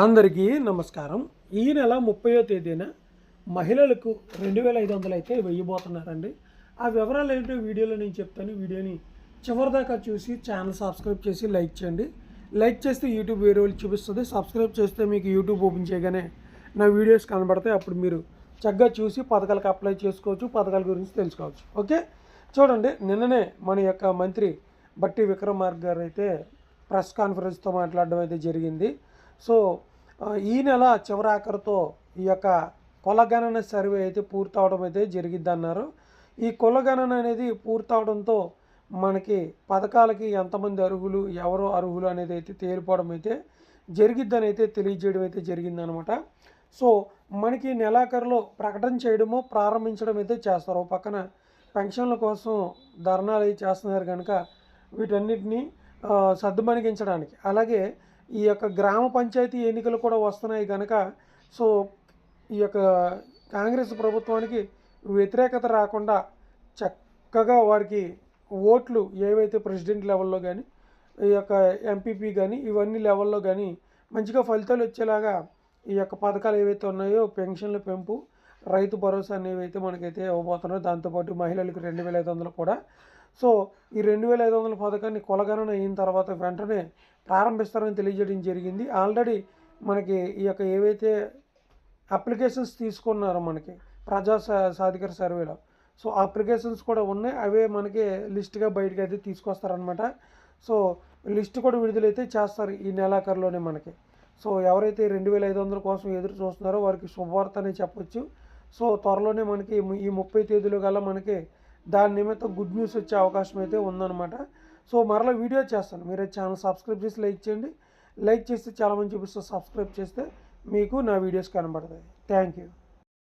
అందరికీ నమస్కారం. ఈ నెల ముప్పయో తేదీన మహిళలకు రెండు వేల ఐదు వందలు అయితే వెయ్యబోతున్నారండి. ఆ వివరాలు ఏంటో వీడియోలో నేను చెప్తాను. వీడియోని చివరిదాకా చూసి ఛానల్ సబ్స్క్రైబ్ చేసి లైక్ చేయండి. లైక్ చేస్తే యూట్యూబ్ వేరే వాళ్ళు చూపిస్తుంది. సబ్స్క్రైబ్ చేస్తే మీకు యూట్యూబ్ ఓపెన్ చేయగానే నా వీడియోస్ కనబడతాయి. అప్పుడు మీరు చక్కగా చూసి పథకాలకు అప్లై చేసుకోవచ్చు. పథకాల గురించి తెలుసుకోవచ్చు. ఓకే? చూడండి నిన్ననే మన యొక్క మంత్రి బట్టి విక్రమార్క గారు అయితే ప్రెస్ కాన్ఫరెన్స్తో మాట్లాడడం అయితే జరిగింది. సో ఈ నెల చివరాఖరితో ఈ యొక్క కులగణన సర్వే అయితే పూర్తవడం అయితే జరిగిద్దన్నారు. ఈ కులగణన అనేది పూర్తవడంతో మనకి పథకాలకి ఎంతమంది అర్హులు ఎవరు అర్హులు అనేది అయితే తేలిపోవడం అయితే జరిగిద్దని అయితే తెలియజేయడం అయితే జరిగిందనమాట సో మనకి నెలాఖరులో ప్రకటన చేయడము ప్రారంభించడం అయితే చేస్తారు. ఒక పక్కన పెన్షన్ల కోసం ధర్నాలు అయితే చేస్తున్నారు కనుక వీటన్నిటిని సర్దుమణిగించడానికి సద్దుమణిగించడానికి. అలాగే ఈ యొక్క గ్రామ పంచాయతీ ఎన్నికలు కూడా వస్తున్నాయి కనుక సో ఈ యొక్క కాంగ్రెస్ ప్రభుత్వానికి వ్యతిరేకత రాకుండా చక్కగా వారికి ఓట్లు ఏవైతే ప్రెసిడెంట్ లెవెల్లో కానీ ఈ యొక్క ఎంపీపీ కానీ ఇవన్నీ లెవెల్లో కానీ మంచిగా ఫలితాలు వచ్చేలాగా ఈ యొక్క పథకాలు ఏవైతే ఉన్నాయో పెన్షన్ల పెంపు రైతు భరోసా అనేవి అయితే మనకైతే ఇవ్వబోతున్నారు దాంతోపాటు మహిళలకు రెండు వేల ఐదు వందలు కూడా సో ఈ రెండు వేల ఐదు వందల పథకాన్ని కొలగణన అయిన తర్వాత వెంటనే ప్రారంభిస్తారని తెలియజేయడం జరిగింది. ఆల్రెడీ మనకి ఈ యొక్క ఏవైతే అప్లికేషన్స్ తీసుకున్నారో మనకి ప్రజా సా- సాధికార సర్వేలో సో అప్లికేషన్స్ కూడా ఉన్నాయి. అవే మనకి లిస్ట్గా బయటకు అయితే తీసుకొస్తారనమాట సో లిస్ట్ కూడా విడుదలైతే చేస్తారు ఈ నెలాఖరులోనే మనకి. సో ఎవరైతే రెండు వేల ఐదు వందల కోసం ఎదురు చూస్తున్నారో వారికి శుభవార్త అని చెప్పొచ్చు. సో త్వరలోనే మనకి ఈ ముప్పై తేదీలో గల మనకి దాని నిమిత్తం గుడ్ న్యూస్ వచ్చే అవకాశం అయితే ఉందన్నమాట. సో మరలా వీడియో చేస్తాను. మీరు ఛానల్ సబ్స్క్రైబ్ చేసి లైక్ చేయండి. లైక్ చేస్తే చాలామంది చూపిస్తే సబ్స్క్రైబ్ చేస్తే మీకు నా వీడియోస్ కనబడతాయి. Thank you